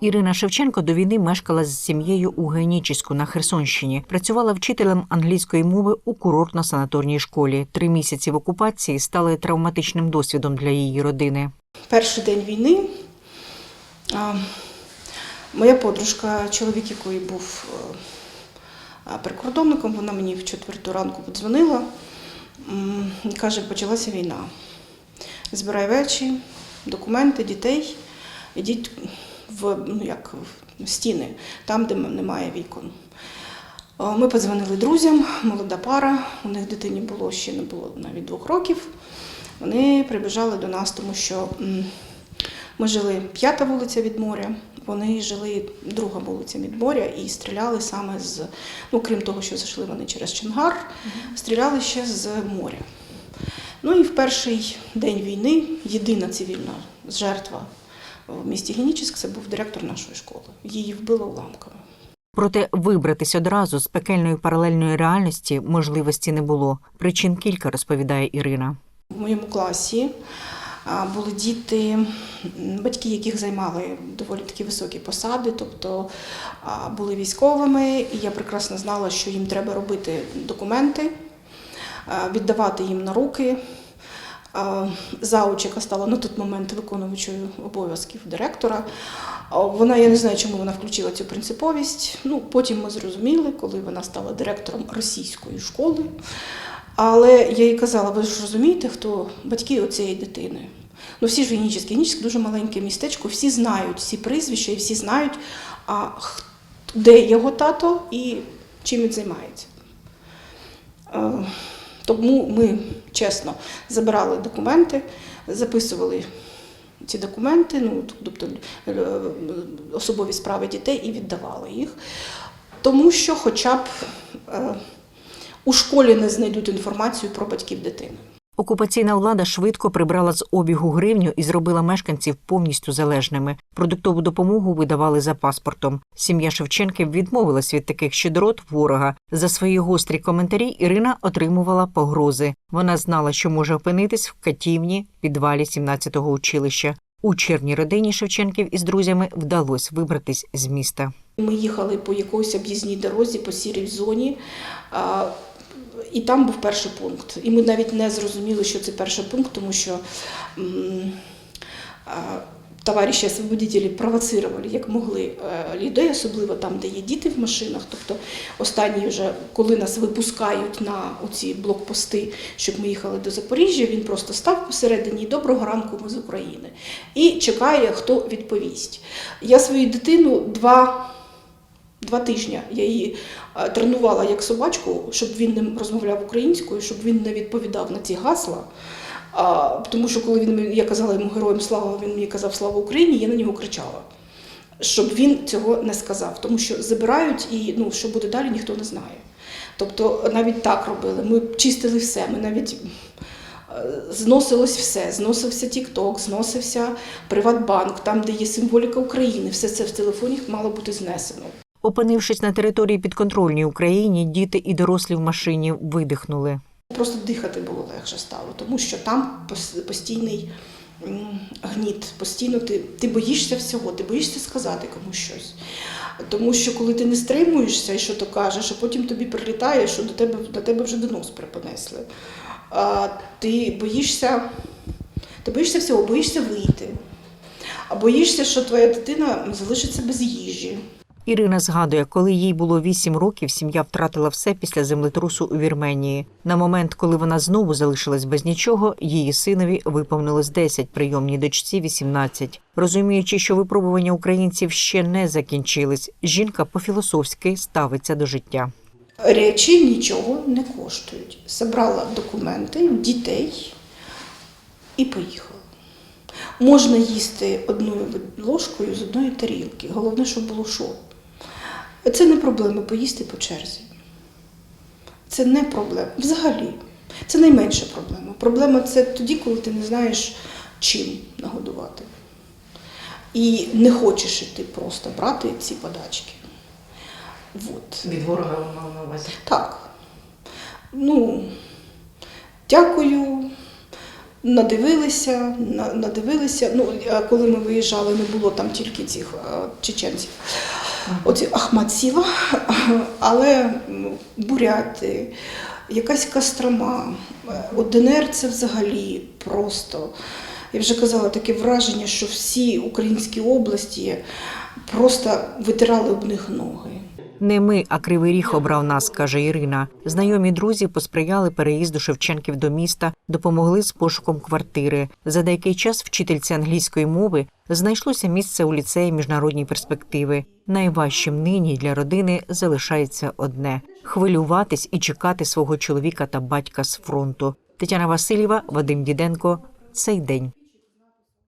Ірина Шевченко до війни мешкала з сім'єю у Генічіську на Херсонщині. Працювала вчителем англійської мови у курортно-санаторній школі. Три місяці в окупації стали травматичним досвідом для її родини. Перший день війни моя подружка, чоловік якої був прикордонником, вона мені в четверту ранку подзвонила і каже, почалася війна. Збирай речі, документи, дітей, ідіть в, ну, як, в стіни, там, де немає вікон. Ми подзвонили друзям, молода пара, у них дитині було ще не було навіть двох років. Вони прибіжали до нас, тому що ми жили п'ята вулиця від моря, вони жили друга вулиця від моря і стріляли саме з, ну крім того, що зайшли вони через Чонгар, стріляли ще з моря. Ну і в перший день війни єдина цивільна жертва в місті Генічеськ це був директор нашої школи. Її вбило уламками. Проте вибратись одразу з пекельної паралельної реальності можливості не було. Причин кілька розповідає Ірина. В моєму класі були діти, батьки яких займали доволі такі високі посади, тобто були військовими, і я прекрасно знала, що їм треба робити документи, віддавати їм на руки. Зауч, яка стала на той момент виконувачою обов'язків директора. Вона, я не знаю, чому вона включила цю принциповість. Ну, потім ми зрозуміли, коли вона стала директором російської школи. Але я їй казала, ви ж розумієте, хто батьки оцієї дитини. Ну, всі ж Генічеське. Генічеськ дуже маленьке містечко, всі знають всі прізвища і всі знають, а, де його тато і чим він займається. Тому ми чесно забирали документи, записували ці документи, ну, тобто е, особові справи дітей і віддавали їх. Тому що хоча б е, у школі не знайдуть інформацію про батьків дитини. Окупаційна влада швидко прибрала з обігу гривню і зробила мешканців повністю залежними. Продуктову допомогу видавали за паспортом. Сім'я Шевченків відмовилась від таких щедрот ворога. За свої гострі коментарі Ірина отримувала погрози. Вона знала, що може опинитись в катівні підвалі 17-го училища. У червні родині Шевченків із друзями вдалося вибратись з міста. Ми їхали по якоїсь об'їзній дорозі, по сірій зоні, і там був перший пункт. І ми навіть не зрозуміли, що це перший пункт, тому що товариші освободителі провоцирували, як могли е, людей, особливо там, де є діти в машинах. Тобто останні вже, коли нас випускають на оці блокпости, щоб ми їхали до Запоріжжя, він просто став посередині доброго ранку, ми з України і чекає, хто відповість. Я свою дитину два. Два тижні я її е, тренувала як собачку, щоб він не розмовляв українською, щоб він не відповідав на ці гасла. А, тому що коли він я казала йому героям слава, він мені казав слава Україні, я на нього кричала, щоб він цього не сказав, тому що забирають і ну, що буде далі, ніхто не знає. Тобто навіть так робили. Ми чистили все. Ми навіть е, зносилось все. Зносився Тік-Ток, зносився Приватбанк, там, де є символіка України. Все це в телефоні мало бути знесено. Опинившись на території підконтрольній Україні, діти і дорослі в машині видихнули. Просто дихати було легше стало, тому що там постійний гніт, постійно ти, ти боїшся всього, ти боїшся сказати комусь щось. Тому що коли ти не стримуєшся і що то кажеш, а потім тобі прилітає, що до тебе, до тебе вже донос припонесли. А, ти боїшся, ти боїшся всього, боїшся вийти. А боїшся, що твоя дитина залишиться без їжі. Ірина згадує, коли їй було 8 років, сім'я втратила все після землетрусу у Вірменії. На момент, коли вона знову залишилась без нічого, її синові виповнилось 10, прийомній дочці 18. Розуміючи, що випробування українців ще не закінчились, жінка по-філософськи ставиться до життя. Речі нічого не коштують. Забрала документи, дітей і поїхала. Можна їсти одною ложкою з одної тарілки. Головне, щоб було що. Це не проблема поїсти по черзі. Це не проблема. Взагалі. Це найменша проблема. Проблема це тоді, коли ти не знаєш, чим нагодувати. І не хочеш іти просто брати ці подачки. Вот. Від ворога мав на увазі. Так. Ну, дякую. Надивилися, на- надивилися. Ну, коли ми виїжджали, не було там тільки цих е, чеченців. Оці Ахмат Сіла, але буряти, якась Кострома. Е, От ДНР це взагалі просто. Я вже казала таке враження, що всі українські області просто витирали об них ноги. Не ми, а кривий ріг обрав нас, каже Ірина. Знайомі друзі посприяли переїзду Шевченків до міста, допомогли з пошуком квартири. За деякий час вчительці англійської мови знайшлося місце у ліцеї міжнародні перспективи. Найважчим нині для родини залишається одне хвилюватись і чекати свого чоловіка та батька з фронту. Тетяна Васильєва, Вадим Діденко. Цей день.